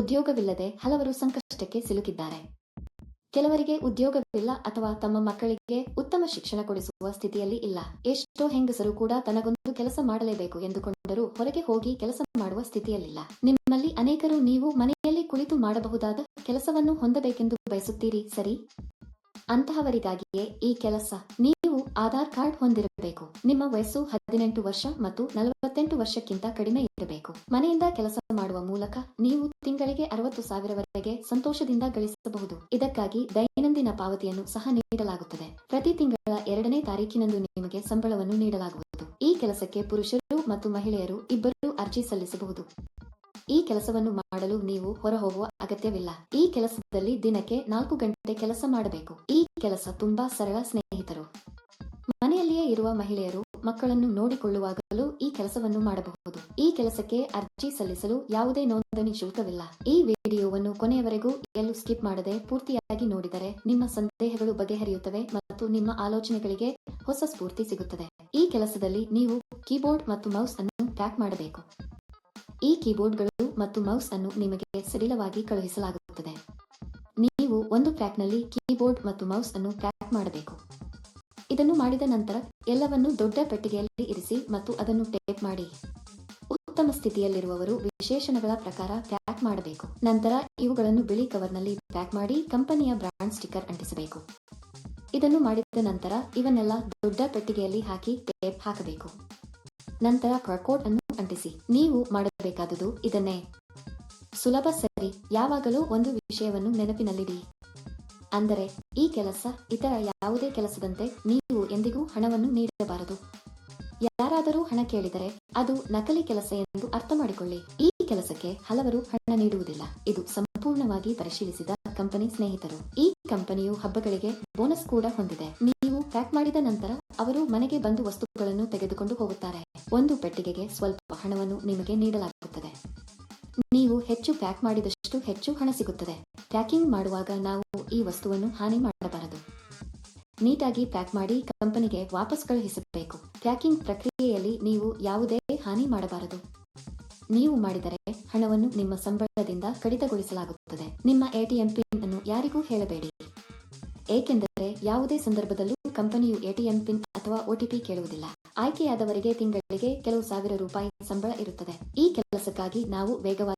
ಉದ್ಯೋಗವಿಲ್ಲದೆ ಹಲವರು ಸಂಕಷ್ಟಕ್ಕೆ ಸಿಲುಕಿದ್ದಾರೆ. ಕೆಲವರಿಗೆ ಉದ್ಯೋಗವಿಲ್ಲ ಅಥವಾ ತಮ್ಮ ಮಕ್ಕಳಿಗೆ ಉತ್ತಮ ಶಿಕ್ಷಣ ಕೊಡಿಸುವ ಸ್ಥಿತಿಯಲ್ಲಿ ಇಲ್ಲ. ಎಷ್ಟೋ ಹೆಂಗಸರು ಕೂಡ ತನಗೊಂದು ಕೆಲಸ ಮಾಡಲೇಬೇಕು ಎಂದುಕೊಂಡರೂ ಹೊರಗೆ ಹೋಗಿ ಕೆಲಸ ಮಾಡುವ ಸ್ಥಿತಿಯಲ್ಲಿಲ್ಲ. ನಿಮ್ಮಲ್ಲಿ ಅನೇಕರು ನೀವು ಮನೆಯಲ್ಲಿ ಕುಳಿತು ಮಾಡಬಹುದಾದ ಕೆಲಸವನ್ನು ಹೊಂದಬೇಕೆಂದು ಬಯಸುತ್ತೀರಿ, ಸರಿ? ಅಂತಹವರಿಗಾಗಿಯೇ ಈ ಕೆಲಸ ನೀವು ಆಧಾರ್ ಕಾರ್ಡ್ ಹೊಂದಿರಬೇಕು. ನಿಮ್ಮ ವಯಸ್ಸು ಹದಿನೆಂಟು ವರ್ಷ ಮತ್ತು ನಲವತ್ತೆಂಟು ವರ್ಷಕ್ಕಿಂತ ಕಡಿಮೆ ಇರಬೇಕು. ಮನೆಯಿಂದ ಕೆಲಸ ಮಾಡುವ ಮೂಲಕ ನೀವು ತಿಂಗಳಿಗೆ ಅರವತ್ತು ಸಾವಿರವರೆಗೆ ಸಂತೋಷದಿಂದ ಗಳಿಸಬಹುದು. ಇದಕ್ಕಾಗಿ ದೈನಂದಿನ ಪಾವತಿಯನ್ನು ಸಹ ನೀಡಲಾಗುತ್ತದೆ. ಪ್ರತಿ ತಿಂಗಳ ಎರಡನೇ ತಾರೀಕಿನಂದು ನಿಮಗೆ ಸಂಬಳವನ್ನು ನೀಡಲಾಗುವುದು. ಈ ಕೆಲಸಕ್ಕೆ ಪುರುಷರು ಮತ್ತು ಮಹಿಳೆಯರು ಇಬ್ಬರೂ ಅರ್ಜಿ ಸಲ್ಲಿಸಬಹುದು. ಈ ಕೆಲಸವನ್ನು ಮಾಡಲು ನೀವು ಹೊರಹೋಗುವ ಅಗತ್ಯವಿಲ್ಲ. ಈ ಕೆಲಸದಲ್ಲಿ ದಿನಕ್ಕೆ ನಾಲ್ಕು ಗಂಟೆ ಕೆಲಸ ಮಾಡಬೇಕು. ಈ ಕೆಲಸ ತುಂಬಾ ಸರಳ ಸ್ನೇಹಿತರು. ಮನೆಯಲ್ಲಿಯೇ ಇರುವ ಮಹಿಳೆಯರು ಮಕ್ಕಳನ್ನು ನೋಡಿಕೊಳ್ಳುವಾಗಲೂ ಈ ಕೆಲಸವನ್ನು ಮಾಡಬಹುದು. ಈ ಕೆಲಸಕ್ಕೆ ಅರ್ಜಿ ಸಲ್ಲಿಸಲು ಯಾವುದೇ ನೋಂದಣಿ ಶುಲ್ಕವಿಲ್ಲ. ಈ ವಿಡಿಯೋವನ್ನು ಕೊನೆಯವರೆಗೂ ಎಲ್ಲೂ ಸ್ಕಿಪ್ ಮಾಡದೆ ಪೂರ್ತಿಯಾಗಿ ನೋಡಿದರೆ ನಿಮ್ಮ ಸಂದೇಹಗಳು ಬಗೆಹರಿಯುತ್ತವೆ ಮತ್ತು ನಿಮ್ಮ ಆಲೋಚನೆಗಳಿಗೆ ಹೊಸ ಸ್ಫೂರ್ತಿ ಸಿಗುತ್ತದೆ. ಈ ಕೆಲಸದಲ್ಲಿ ನೀವು ಕೀಬೋರ್ಡ್ ಮತ್ತು ಮೌಸ್ ಅನ್ನು ಪ್ಯಾಕ್ ಮಾಡಬೇಕು. ಈ ಕೀಬೋರ್ಡ್ಗಳು ಮತ್ತು ಮೌಸ್ ಅನ್ನು ನಿಮಗೆ ಸಡಿಲವಾಗಿ ಕಳುಹಿಸಲಾಗುತ್ತದೆ. ನೀವು ಒಂದು ಪ್ಯಾಕ್ನಲ್ಲಿ ಕೀಬೋರ್ಡ್ ಮತ್ತು ಮೌಸ್ ಅನ್ನು ಪ್ಯಾಕ್ ಮಾಡಬೇಕು. ಇದನ್ನು ಮಾಡಿದ ನಂತರ ಎಲ್ಲವನ್ನು ದೊಡ್ಡ ಪೆಟ್ಟಿಗೆಯಲ್ಲಿ ಇರಿಸಿ ಮತ್ತು ಅದನ್ನು ಟೇಪ್ ಮಾಡಿ. ಉತ್ತಮ ಸ್ಥಿತಿಯಲ್ಲಿರುವವರು ವಿಶೇಷಣಗಳ ಪ್ರಕಾರ ಪ್ಯಾಕ್ ಮಾಡಬೇಕು. ನಂತರ ಇವುಗಳನ್ನು ಬಿಳಿ ಕವರ್ನಲ್ಲಿ ಪ್ಯಾಕ್ ಮಾಡಿ ಕಂಪನಿಯ ಬ್ರಾಂಡ್ ಸ್ಟಿಕ್ಕರ್ ಅಂಟಿಸಬೇಕು. ಇದನ್ನು ಮಾಡಿದ ನಂತರ ಇವನ್ನೆಲ್ಲ ದೊಡ್ಡ ಪೆಟ್ಟಿಗೆಯಲ್ಲಿ ಹಾಕಿ ಟೇಪ್ ಹಾಕಬೇಕು. ನಂತರ ಕರ್ಕೋಟ್ ಅನ್ನು ಅಂಟಿಸಿ. ನೀವು ಮಾಡಬೇಕಾದುದು ಇದನ್ನೇ. ಸುಲಭ ಸರಿ. ಯಾವಾಗಲೂ ಒಂದು ವಿಷಯವನ್ನು ನೆನಪಿನಲ್ಲಿಡಿ. ಅಂದರೆ ಈ ಕೆಲಸ ಇತರ ಯಾವುದೇ ಕೆಲಸದಂತೆ ನೀವು ಎಂದಿಗೂ ಹಣವನ್ನು ನೀಡಬಾರದು. ಯಾರಾದರೂ ಹಣ ಕೇಳಿದರೆ ಅದು ನಕಲಿ ಕೆಲಸ ಎಂದು ಅರ್ಥ ಮಾಡಿಕೊಳ್ಳಿ ಈ ಕೆಲಸಕ್ಕೆ ಹಲವರು ಹಣ ನೀಡುವುದಿಲ್ಲ. ಇದು ಸಂಪೂರ್ಣವಾಗಿ ಪರಿಶೀಲಿಸಿದ ಕಂಪನಿ ಸ್ನೇಹಿತರು. ಈ ಕಂಪನಿಯು ಹಬ್ಬಗಳಿಗೆ ಬೋನಸ್ ಕೂಡ ಹೊಂದಿದೆ. ನೀವು ಪ್ಯಾಕ್ ಮಾಡಿದ ನಂತರ ಅವರು ಮನೆಗೆ ಬಂದು ವಸ್ತುಗಳನ್ನು ತೆಗೆದುಕೊಂಡು ಹೋಗುತ್ತಾರೆ. ಒಂದು ಪೆಟ್ಟಿಗೆಗೆ ಸ್ವಲ್ಪ ಹಣವನ್ನು ನಿಮಗೆ ನೀಡಲಾಗುತ್ತದೆ. ನೀವು ಹೆಚ್ಚು ಪ್ಯಾಕ್ ಮಾಡಿದಷ್ಟು ಹೆಚ್ಚು ಹಣ ಸಿಗುತ್ತದೆ. ಪ್ಯಾಕಿಂಗ್ ಮಾಡುವಾಗ ನಾವು ಈ ವಸ್ತುವನ್ನು ಹಾನಿ ಮಾಡಬಾರದು. ನೀಟಾಗಿ ಪ್ಯಾಕ್ ಮಾಡಿ ಕಂಪನಿಗೆ ವಾಪಸ್ ಕಳುಹಿಸಬೇಕು. ಪ್ಯಾಕಿಂಗ್ ಪ್ರಕ್ರಿಯೆಯಲ್ಲಿ ನೀವು ಯಾವುದೇ ಹಾನಿ ಮಾಡಬಾರದು. ನೀವು ಮಾಡಿದರೆ ಹಣವನ್ನು ನಿಮ್ಮ ಸಂಬಳದಿಂದ ಕಡಿತಗೊಳಿಸಲಾಗುತ್ತದೆ. ನಿಮ್ಮ ಎಟಿಎಂ ಪಿನ್ ಅನ್ನು ಯಾರಿಗೂ ಹೇಳಬೇಡಿ. ಏಕೆಂದರೆ ಯಾವುದೇ ಸಂದರ್ಭದಲ್ಲೂ ಕಂಪನಿಯು ಎಟಿಎಂ ಪಿನ್ ಅಥವಾ ಒಟಿಪಿ ಕೇಳುವುದಿಲ್ಲ. ಆಯ್ಕೆಯಾದವರಿಗೆ ತಿಂಗಳಿಗೆ ಕೆಲವು ಸಾವಿರ ರೂಪಾಯಿ ಸಂಬಳ ಇರುತ್ತದೆ. ಈ ಕೆಲಸಕ್ಕಾಗಿ ನಾವು ವೇಗವಾಗಿ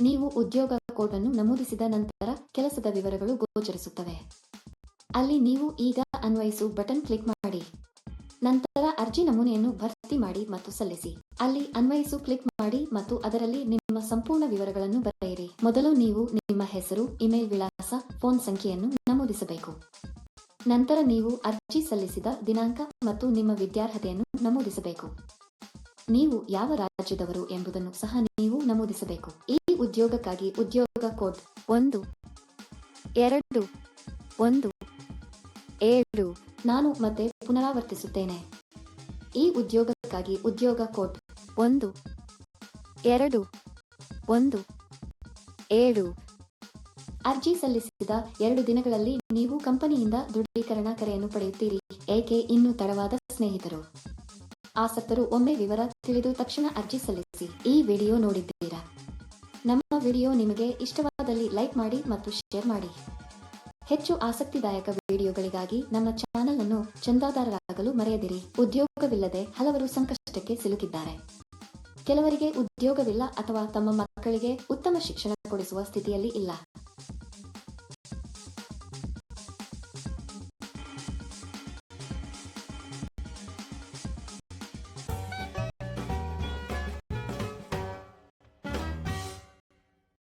ನೀವು ಉದ್ಯೋಗ ಕೋಡ್ ಅನ್ನು ನಮೂದಿಸಿದ ನಂತರ ಕೆಲಸದ ವಿವರಗಳು ಗೋಚರಿಸುತ್ತವೆ. ಅಲ್ಲಿ ನೀವು ಈಗ ಅನ್ವಯಿಸು ಬಟನ್ ಕ್ಲಿಕ್ ಮಾಡಿ. ನಂತರ ಅರ್ಜಿ ನಮೂನೆಯನ್ನು ಭರ್ತಿ ಮಾಡಿ ಮತ್ತು ಸಲ್ಲಿಸಿ. ಅಲ್ಲಿ ಅನ್ವಯಿಸು ಕ್ಲಿಕ್ ಮಾಡಿ ಮತ್ತು ಅದರಲ್ಲಿ ನಿಮ್ಮ ಸಂಪೂರ್ಣ ವಿವರಗಳನ್ನು ಬರೆಯಿರಿ. ಮೊದಲು ನೀವು ನಿಮ್ಮ ಹೆಸರು, ಇಮೇಲ್ ವಿಳಾಸ, ಫೋನ್ ಸಂಖ್ಯೆಯನ್ನು ನಮೂದಿಸಬೇಕು. ನಂತರ ನೀವು ಅರ್ಜಿ ಸಲ್ಲಿಸಿದ ದಿನಾಂಕ ಮತ್ತು ನಿಮ್ಮ ವಿದ್ಯಾರ್ಹತೆಯನ್ನು ನಮೂದಿಸಬೇಕು. ನೀವು ಯಾವ ರಾಜ್ಯದವರು ಎಂಬುದನ್ನು ಸಹ ನೀವು ನಮೂದಿಸಬೇಕು. ಈ ಉದ್ಯೋಗಕ್ಕಾಗಿ ಉದ್ಯೋಗ ಕೋಡ್ ಒಂದು, ಎರಡು, ಒಂದು, ಏಳು, ನಾನು ಮತ್ತೆ ಪುನರಾವರ್ತಿಸುತ್ತೇನೆ. ಈ ಉದ್ಯೋಗಕ್ಕಾಗಿ ಉದ್ಯೋಗ ಕೋಡ್ ಒಂದು, ಎರಡು, ಒಂದು, ಏಳು. ಅರ್ಜಿ ಸಲ್ಲಿಸಿದ ಎರಡು ದಿನಗಳಲ್ಲಿ ನೀವು ಕಂಪನಿಯಿಂದ ದೃಢೀಕರಣ ಕರೆಯನ್ನು ಪಡೆಯುತ್ತೀರಿ, ಏಕೆ ಇನ್ನೂ ತಡವಾದ ಸ್ನೇಹಿತರು? ಆಸಕ್ತರು ಒಮ್ಮೆ ವಿವರ ತಿಳಿದು ತಕ್ಷಣ ಅರ್ಜಿ ಸಲ್ಲಿಸಿ. ಈ ವಿಡಿಯೋ ನೋಡಿದ್ದೀರಾ? ನಮ್ಮ ವಿಡಿಯೋ ನಿಮಗೆ ಇಷ್ಟವಾದಲ್ಲಿ ಲೈಕ್ ಮಾಡಿ ಮತ್ತು ಶೇರ್ ಮಾಡಿ. ಹೆಚ್ಚು ಆಸಕ್ತಿದಾಯಕ ವಿಡಿಯೋಗಳಿಗಾಗಿ ನಮ್ಮ ಚಾನೆಲ್ ಅನ್ನು ಚಂದಾದಾರರಾಗಲು ಮರೆಯದಿರಿ. ಉದ್ಯೋಗವಿಲ್ಲದೆ ಹಲವರು ಸಂಕಷ್ಟಕ್ಕೆ ಸಿಲುಕಿದ್ದಾರೆ. ಕೆಲವರಿಗೆ ಉದ್ಯೋಗವಿಲ್ಲ ಅಥವಾ ತಮ್ಮ ಮಕ್ಕಳಿಗೆ ಉತ್ತಮ ಶಿಕ್ಷಣ ಕೊಡಿಸುವ ಸ್ಥಿತಿಯಲ್ಲಿ ಇಲ್ಲ.